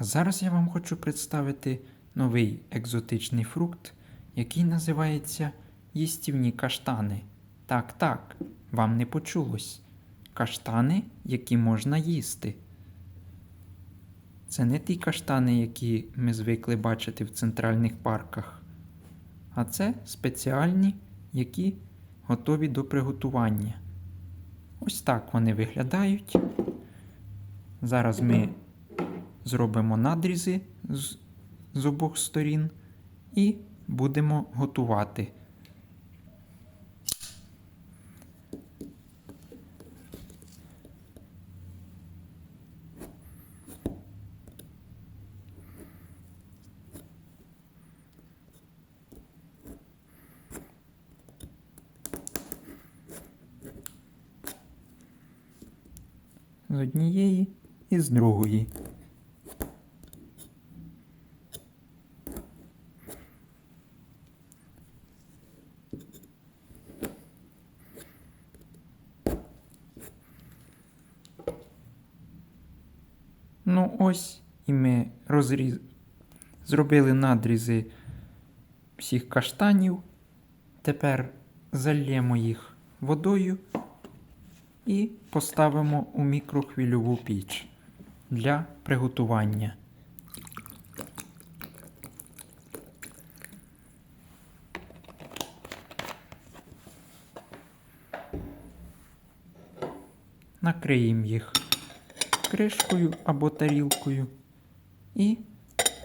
А зараз я вам хочу представити новий екзотичний фрукт, який називається їстівні каштани. Так, так, вам не почулось. Каштани, які можна їсти. Це не ті каштани, які ми звикли бачити в центральних парках, а це спеціальні, які готові до приготування. Ось так вони виглядають. Зараз ми зробимо надрізи з, з обох сторін і будемо готувати. З однієї і з другої. Ну ось і ми розріз... зробили надрізи всіх каштанів. Тепер зальємо їх водою і поставимо у мікрохвильову піч для приготування. Накриємо їх кришкою або тарілкою і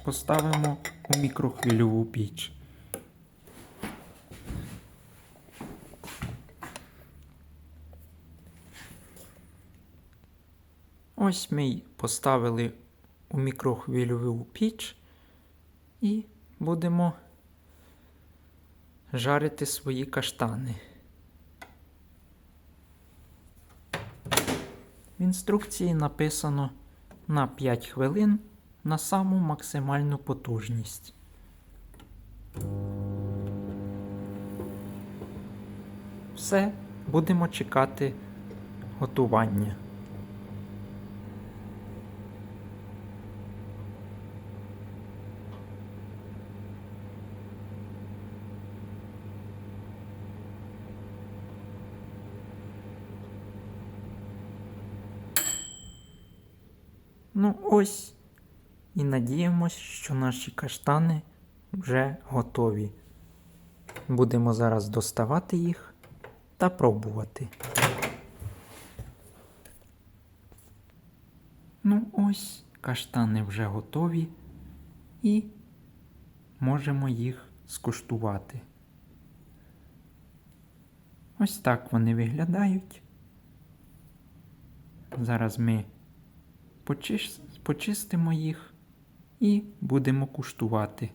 поставимо у мікрохвильову піч. Ось ми поставили у мікрохвильову піч і будемо жарити свої каштани. В інструкції написано на 5 хвилин на саму максимальну потужність. Все, будемо чекати готування. Ну ось. І надіємось, що наші каштани вже готові. Будемо зараз доставати їх та пробувати. Ну ось, каштани вже готові і можемо їх скуштувати. Ось так вони виглядають. Зараз ми. Почистимо їх і будемо куштувати.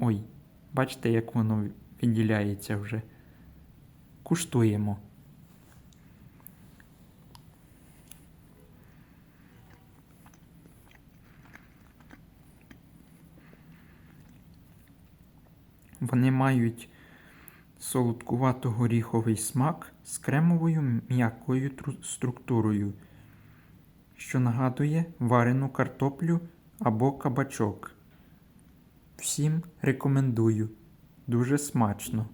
Ой, бачите, як воно відділяється вже. Куштуємо. Вони мають солодкувато-горіховий смак з кремовою м'якою структурою що нагадує варену картоплю або кабачок. Всім рекомендую. Дуже смачно.